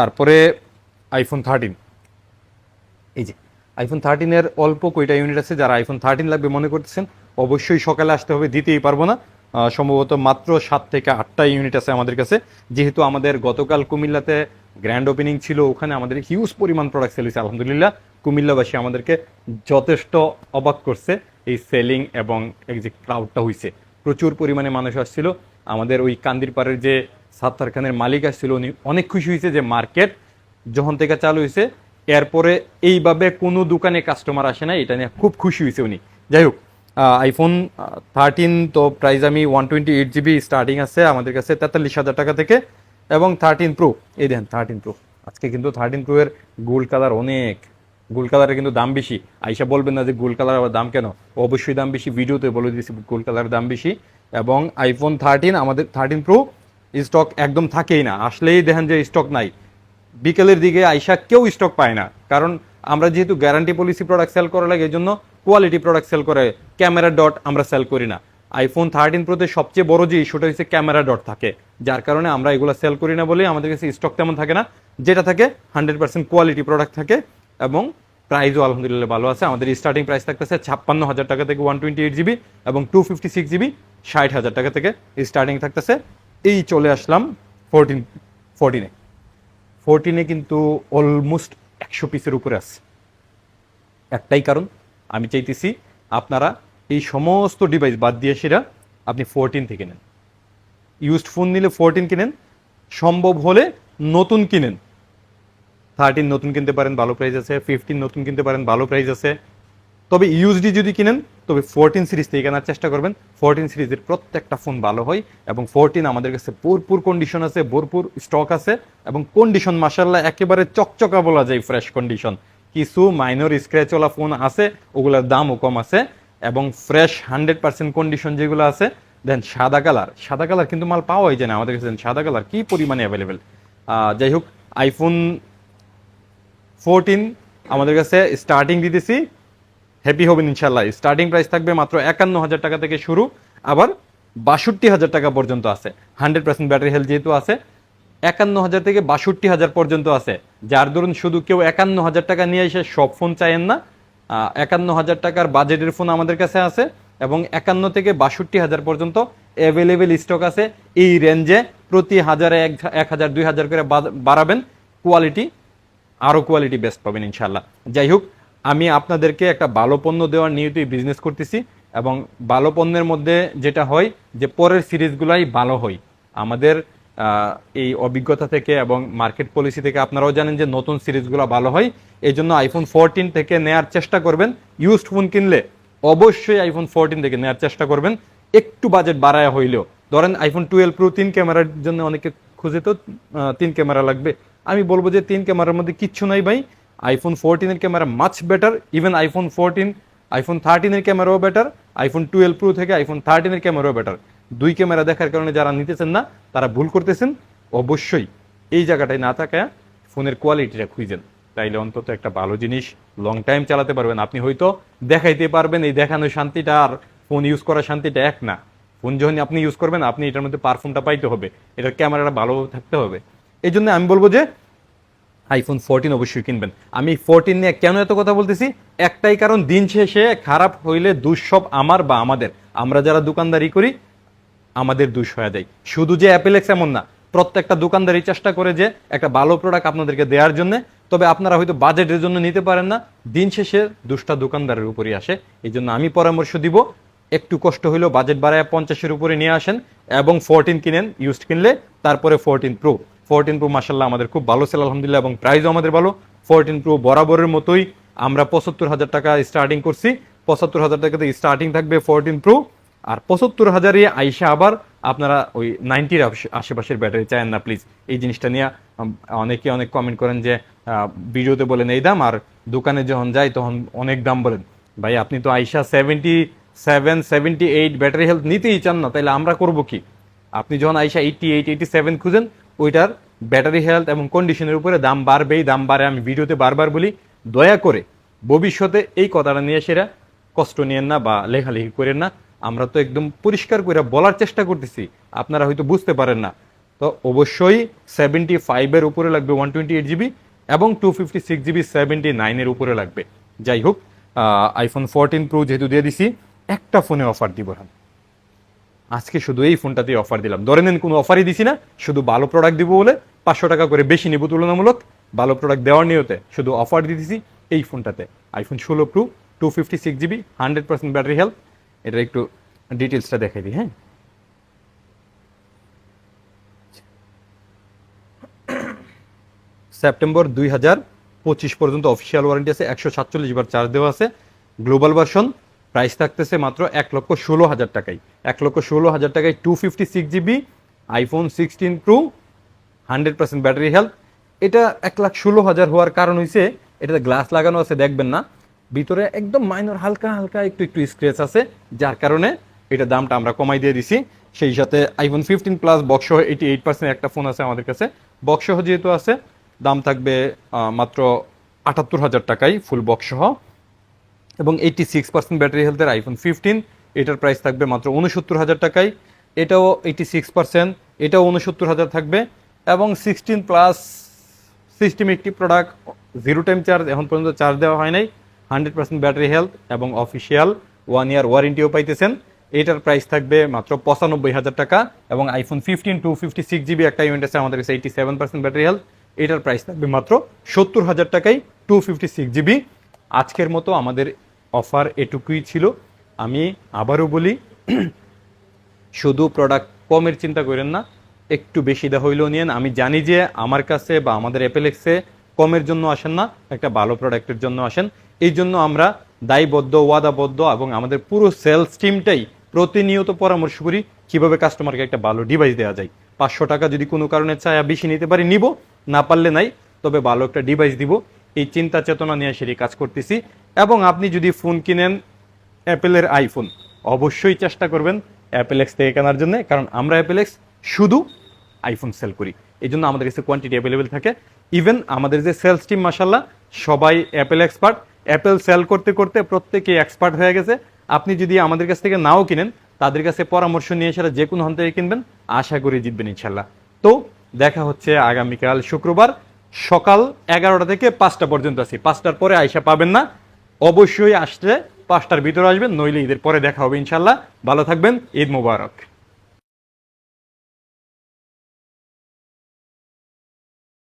তারপরে iPhone thirteen এই যে আইফোন থার্টিনের অল্প কয়টা ইউনিট আছে, যারা আইফোন থার্টিন লাগবে মনে করতেছেন, অবশ্যই সকালে আসতে হবে, দিতেই পারব না। সম্ভবত মাত্র সাত থেকে আটটা ইউনিট আছে আমাদের কাছে। যেহেতু আমাদের গতকাল কুমিল্লাতে গ্র্যান্ড ওপেনিং ছিল, ওখানে আমাদের হিউজ পরিমাণ প্রোডাক্ট সেল হয়েছে, আলহামদুলিল্লাহ। কুমিল্লাবাসী আমাদেরকে যথেষ্ট অবাক করছে এই সেলিং এবং যে ক্রাউডটা হয়েছে। প্রচুর পরিমাণে মানুষ আসছিল। আমাদের ওই কান্দির পাড়ের যে সাত্তার খানের মালিক আসছিল, উনি অনেক খুশি হয়েছে যে মার্কেট যখন থেকে চালু হয়েছে, এরপরে এইভাবে কোনো দোকানে কাস্টমার আসে না এটা নিয়ে খুব খুশি হয়েছে উনি। যাই হোক আইফোন থার্টিন তো প্রাইস আমি one twenty eight GB starting আছে, আমাদের কাছে তেতাল্লিশ হাজার টাকা থেকে, এবং থার্টিন প্রো এই দেখেন থার্টিন প্রো আজকে কিন্তু থার্টিন প্রো এর গোল্ড কালার অনেক গোল্ড কালারের কিন্তু দাম বেশি। আইসা বলবেন না যে গোল্ড কালার আবার দাম কেন? অবশ্যই দাম বেশি, ভিডিওতে বলে দিয়েছি গোল্ড কালারের দাম বেশি, এবং আইফোন থার্টিন আমাদের থার্টিন প্রো স্টক একদম থাকেই না। আসলেই দেখেন যে স্টক নাই। বিকেলের দিকে আইসা কেউ স্টক পায় না। কারণ আমরা যেহেতু গ্যারান্টি পলিসি প্রোডাক্ট সেল করা লাগে এই জন্য কোয়ালিটি প্রোডাক্ট সেল করে ক্যামেরা ডট আমরা সেল করি না। আইফোন থার্টিন প্রোতে সবচেয়ে বড় যে ইস্যুটা হচ্ছে ক্যামেরা ডট থাকে। যার কারণে আমরা এগুলো সেল করি না বলে আমাদের কাছে স্টক তেমন থাকে না। যেটা থাকে হান্ড্রেড পার্সেন্ট কোয়ালিটি প্রোডাক্ট থাকে এবং প্রাইসও আলহামদুলিল্লাহ ভালো আছে। আমাদের স্টার্টিং প্রাইস থাকতেছে ছাপ্পান্ন হাজার টাকা থেকে ওয়ান টোয়েন্টি এইট জিবি এবং টু ফিফটি সিক্স জিবি ষাট হাজার টাকা থেকে স্টার্টিং থাকতেছে। এই চলে আসলাম ফোরটিন ফোরটিনে ফোরটিনে কিন্তু অলমোস্ট একশো পিসের উপরে আছে। একটাই কারণ, আমি চাইতেছি আপনারা এই সমস্ত ডিভাইস বাদ দিয়ে সেরা আপনি ফোরটিন থেকে নেন। ইউজড ফোন নিলে ফোরটিন কিনেন, সম্ভব হলে নতুন কিনেন। থার্টিন নতুন কিনতে পারেন, ভালো প্রাইস আছে। ফিফটিন নতুন কিনতে পারেন, ভালো প্রাইস আছে। তবে ইউজডি যদি কিনেন, তবে ফোরটিন সিরিজ থেকে কেনার চেষ্টা করবেন। ফোরটিন সিরিজের প্রত্যেকটা ফোন ভালো হয় এবং ফোরটিন আমাদের কাছে ভরপুর কন্ডিশন আছে, ভরপুর স্টক আছে এবং কন্ডিশন মাসাল্লাহ একেবারে চকচকা বলা যায় ফ্রেশ কন্ডিশন কিছু মাইনর স্ক্র্যাচওয়ালা ফোন আছে, ওগুলোর দামও কম আছে এবং ফ্রেশ হান্ড্রেড পার্সেন্ট কন্ডিশন যেগুলো আছে দেন সাদা কালার সাদা কালার কিন্তু মাল পাওয়াই যায় না আমাদের কাছে। সাদা কালার কি পরিমাণে অ্যাভেলেবেল যাই হোক আইফোন ফোরটিন আমাদের কাছে স্টার্টিং দিতেছি। হ্যাপি হবেন ইনশাল্লাহ স্টার্টিং প্রাইস থাকবে মাত্র একান্ন হাজার টাকা থেকে শুরু, আবার বাষট্টি হাজার টাকা পর্যন্ত আছে। হান্ড্রেড পার্সেন্ট ব্যাটারি হেলথ যেহেতু আছে, একান্ন হাজার থেকে বাষট্টি হাজার পর্যন্ত আছে। যার দরুন শুধু কেউ একান্ন হাজার টাকা নিয়ে এসে সব ফোন চাইেন না একান্ন হাজার টাকার বাজেটের ফোন আমাদের কাছে আছে এবং একান্ন থেকে বাষট্টি হাজার পর্যন্ত অ্যাভেলেবেল স্টক আছে। এই রেঞ্জে প্রতি হাজারে এক এক হাজার, দুই হাজার করে বাড়াবেন। কোয়ালিটি আরও কোয়ালিটি বেস্ট পাবেন ইনশাল্লাহ যাই হোক আমি আপনাদেরকে একটা ভালো পণ্য দেওয়ার নিয়তই বিজনেস করতেছি এবং ভালো পণ্যের মধ্যে যেটা হয় যে পরের সিরিজগুলাই ভালো হয়। আমাদের এই অভিজ্ঞতা থেকে এবং মার্কেট পলিসি থেকে আপনারাও জানেন যে নতুন সিরিজগুলো ভালো হয়। এই জন্য আইফোন ফোরটিন থেকে নেয়ার চেষ্টা করবেন। ইউজড ফোন কিনলে অবশ্যই আইফোন ফোরটিন থেকে নেওয়ার চেষ্টা করবেন। একটু বাজেট বাড়ায় হইলেও। ধরেন আইফোন টুয়েলভ প্রো তিন ক্যামেরার জন্য অনেকে খুঁজে তো তিন ক্যামেরা লাগবে। আমি বলব যে তিন ক্যামেরার মধ্যে কিচ্ছু নাই ভাই। IPhone ফোরটিনের camera much better even iPhone fourteen iPhone থার্টিনের ক্যামেরাও বেটার আইফোন টুয়েলভ প্রো থেকে আইফোন থার্টিনের ক্যামেরাও বেটার দুই ক্যামেরা দেখার কারণে যারা নিতেছেন না, তারা ভুল করতেছেন, অবশ্যই এই জায়গাটায় না থাকা ফোনের কোয়ালিটিটা খুঁজেন। তাইলে অন্তত একটা ভালো জিনিস লং টাইম চালাতে পারবেন। আপনি হয়তো দেখাইতে পারবেন, এই দেখানোর শান্তিটা আর ফোন ইউজ করার শান্তিটা এক না। ফোন যখন আপনি ইউজ করবেন, আপনি এটার মধ্যে পারফর্মটা পাইতে হবে। এটার ক্যামেরাটা ভালো থাকতে হবে। এই জন্য আমি বলব যে আইফোন ফোরটিন অবশ্যই কিনবেন। আমি ফোরটিন নিয়ে কেন এত কথা বলতেছি? একটাই কারণ, দিন শেষে খারাপ হইলে দুঃসব আমার বা আমাদের। আমরা যারা দোকানদারি করি, আমাদের দুষ হয়ে যায়। শুধু যে অ্যাপেলেক্স এমন না, প্রত্যেকটা দোকানদারি চেষ্টা করে যে একটা ভালো প্রোডাক্ট আপনাদেরকে দেওয়ার জন্য। তবে আপনারা হয়তো বাজেটের জন্য নিতে পারেন না। দিন শেষে দুষ্টা দোকানদারের উপরই আসে। এই জন্য আমি পরামর্শ দিব, একটু কষ্ট হইলেও বাজেট বাড়ায় পঞ্চাশের উপরে নিয়ে আসেন এবং ফোরটিন কিনেন ইউজড কিনলে, তারপরে ফোরটিন প্রো ফোরটিন প্রো মাসাল্লাহ আমাদের খুব ভালো সেল আলহামদুলিল্লাহ, এবং প্রাইসও আমাদের ভালো। ফোরটিন প্রো বরাবরের মতোই আমরা পঁচাত্তর হাজার টাকা স্টার্টিং করছি। পঁচাত্তর হাজার টাকাতে স্টার্টিং থাকবে ফোরটিন প্রো আর পঁচাত্তর হাজারে আইসা আবার আপনারা ওই নাইনটির আশেপাশের ব্যাটারি চান না প্লিজ এই জিনিসটা নিয়ে অনেকে অনেক কমেন্ট করেন যে ভিডিওতে বলেন এই দাম, আর দোকানে যখন যাই তখন অনেক দাম বলেন। ভাই, আপনি তো আইসা seventy seven seventy eight battery health নিতেই চান না তাহলে আমরা করব কি? আপনি যখন আইসা এইটি এইট এইটি সেভেন খুঁজেন ওইটার ব্যাটারি হেলথ এবং কন্ডিশনের উপরে দাম বাড়বেই, দাম বাড়ে আমি ভিডিওতে বারবার বলি, দয়া করে ভবিষ্যতে এই কথাটা নিয়ে সেরা কষ্ট নিয়েন না বা লেখালেখি করেন না। আমরা তো একদম পরিষ্কার করে বলার চেষ্টা করতেছি, আপনারা হয়তো বুঝতে পারেন না। তো অবশ্যই সেভেন্টি ফাইভের উপরে লাগবে ওয়ান টোয়েন্টি এইট জিবি এবং two fifty six GB seventy নাইনের উপরে লাগবে। যাই হোক আইফোন ফোরটিন প্রো যেহেতু দিয়ে দিছি, একটা ফোনে অফার দিব হ্যাঁ আজকে শুধু এই ফোনটাতেই অফার দিলাম। ধরে নেন কোনো অফারই দিছি না, শুধু ভালো প্রোডাক্ট দিব বলে পাঁচশো টাকা করে বেশি নিব তুলনামূলক, ভালো প্রোডাক্ট দেওয়ার নিয়তে শুধু অফার দিতেছি এই ফোনটাতে। আইফোন ষোলো pro two fifty six GB hundred percent battery health এটা একটু ডিটেলসটা দেখাই দিই হ্যাঁ? সেপ্টেম্বর দুই হাজার পঁচিশ পর্যন্ত অফিসিয়াল ওয়ারেন্টি আছে, একশো সাতচল্লিশ বার চার্জ দেওয়া আছে। গ্লোবাল ভার্সন প্রাইস থাকতেছে মাত্র এক লক্ষ ষোলো হাজার টাকায়। এক লক্ষ ষোলো হাজার টাকায় two fifty six GB iPhone sixteen pro hundred percent battery health এটা এক লাখ ষোলো হাজার হওয়ার কারণ হয়েছে এটাতে গ্লাস লাগানো আছে, দেখবেন না। ভিতরে একদম মাইনর হালকা হালকা, একটু একটু স্ক্রেচ আছে, যার কারণে এটা দামটা আমরা কমাই দিয়ে দিছি। সেই সাথে iPhone fifteen plus box eighty eight percent একটা ফোন আছে আমাদের কাছে। বক্স সহ যেহেতু আছে, দাম থাকবে মাত্র আটাত্তর হাজার টাকায় ফুল বক্স সহ। এবং এইটি সিক্স পার্সেন্ট ব্যাটারি হেলথের আইফোন ফিফটিন এটার প্রাইস থাকবে মাত্র উনসত্তর হাজার টাকায়। এটাও এইটি সিক্স পার্সেন্ট এটাও উনসত্তর হাজার থাকবে এবং সিক্সটিন প্লাস সিস্টেম একটি প্রোডাক্ট জিরো টাইম চার্জ এখন পর্যন্ত চার্জ দেওয়া হয় নাই। হান্ড্রেড পার্সেন্ট ব্যাটারি হেলথ এবং অফিসিয়াল ওয়ান ইয়ার ওয়ারেন্টিও পাইতেছেন। এটার প্রাইস থাকবে মাত্র পঁচানব্বই হাজার টাকা এবং iPhone fifteen two fifty six GB একটা ইউনিট আছে আমাদের কাছে eighty seven percent battery health এটার প্রাইস থাকবে মাত্র সত্তর হাজার টাকায় টু ফিফটি সিক্স জিবি আজকের মতো আমাদের অফার এটুকুই ছিল। আমি আবারও বলি, শুধু প্রোডাক্ট কমের চিন্তা করেন না, একটু বেশি দা হইলেও নিয়েন। আমি জানি যে আমার কাছে বা আমাদের অ্যাপেলেক্সে কমের জন্য আসেন না, একটা ভালো প্রোডাক্টের জন্য আসেন। এই জন্য আমরা দায়বদ্ধ, ওয়াদাবদ্ধ এবং আমাদের পুরো সেলস টিমটাই প্রতিনিয়ত পরামর্শ করি কীভাবে কাস্টমারকে একটা ভালো ডিভাইস দেওয়া যায়। পাঁচশো টাকা যদি কোনো কারণে চায় বেশি নিতে পারি, নিব। না পারলে নাই, তবে ভালো একটা ডিভাইস দিব। এই চিন্তা চেতনা নিয়ে সেটি কাজ করতেছি। এবং আপনি যদি ফোন কিনেন অ্যাপেলের আইফোন, অবশ্যই চেষ্টা করবেন অ্যাপেলেক্স থেকে কেনার জন্য, কারণ আমরা অ্যাপেলেক্স শুধু আইফোন সেল করি। এই জন্য আমাদের কাছে কোয়ান্টিটি অ্যাভেলেবেল থাকে। ইভেন আমাদের যে সেলস টিম মাসাল্লাহ সবাই অ্যাপেল এক্সপার্ট অ্যাপেল সেল করতে করতে প্রত্যেকেই এক্সপার্ট হয়ে গেছে। আপনি যদি আমাদের কাছ থেকে নাও কিনেন, তাদের কাছে পরামর্শ নিয়ে সেটা যে কোনো হান থেকে কিনবেন, আশা করি জিতবেন ইনশাল্লাহ তো দেখা হচ্ছে আগামীকাল শুক্রবার। সকাল এগারোটা থেকে পাঁচটা পর্যন্ত আছি। পাঁচটার পরে আয়সা পাবেন না। অবশ্যই আসলে পাঁচটার ভিতরে আসবেন, নইলে ঈদের পরে দেখা হবে ইনশাল্লাহ। ভালো থাকবেন, ঈদ মোবারক।